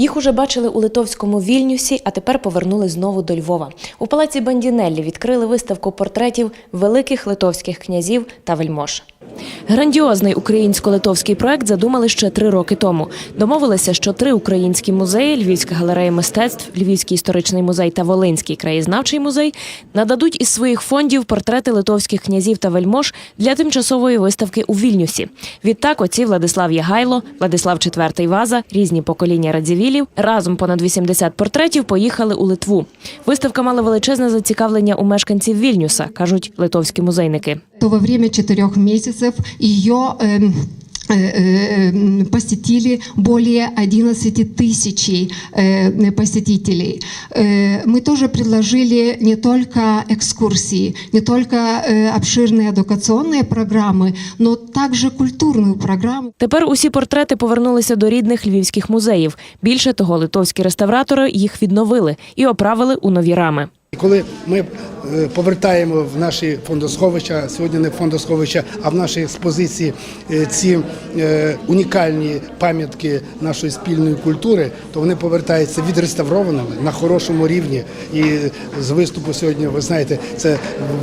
Їх уже бачили у литовському Вільнюсі, а тепер повернули знову до Львова. У палаці Бандінеллі відкрили виставку портретів великих литовських князів та вельмож. Грандіозний українсько-литовський проект задумали ще три роки тому. Домовилися, що три українські музеї Львівська галерея мистецтв, Львівський історичний музей та Волинський краєзнавчий музей нададуть із своїх фондів портрети литовських князів та вельмож для тимчасової виставки у Вільнюсі. Відтак оці Владислав Ягайло, Владислав IV Ваза, різні покоління радзівілів разом понад 80 портретів поїхали у Литву. Виставка мала величезне зацікавлення у мешканців Вільнюса, кажуть литовські музейники. то во время четырех месяцев ее эм, э, э, посетили более 11 тысячей э, посетителей. Э, Мы тоже предложили не только экскурсии, не только э, обширные эдукационные программы, но также культурную программу. Тепер усі портрети повернулися до рідних львівських музеїв. Більше того, литовські реставратори їх відновили і оправили у нові рами. Коли ми е, повертаємо в наші фондосховища, сьогодні не фондосховища, а в наші експозиції е, ці е, унікальні пам'ятки нашої спільної культури, то вони повертаються відреставрованими на хорошому рівні. І з виступу сьогодні, ви знаєте, це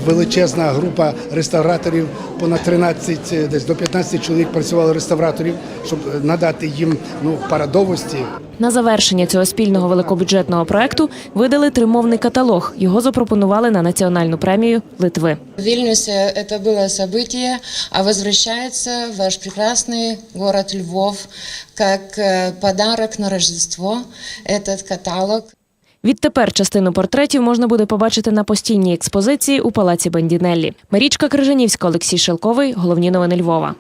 величезна група реставраторів, понад 13, е, десь до 15 чоловік працювало реставраторів, щоб надати їм ну парадовості, На завершення цього спільного великобюджетного проекту видали тримовний каталог. Його запропонували на національну премію Литви. В Вильнюсе это было событие, а возвращается ваш прекрасный город Львов как э, подарок на Рождество, этот каталог. Відтепер частину портретів можна буде побачити на постійній експозиції у палаці Бандінеллі. Марічка Крижанівська, Олексій Шелковий. Головні новини Львова.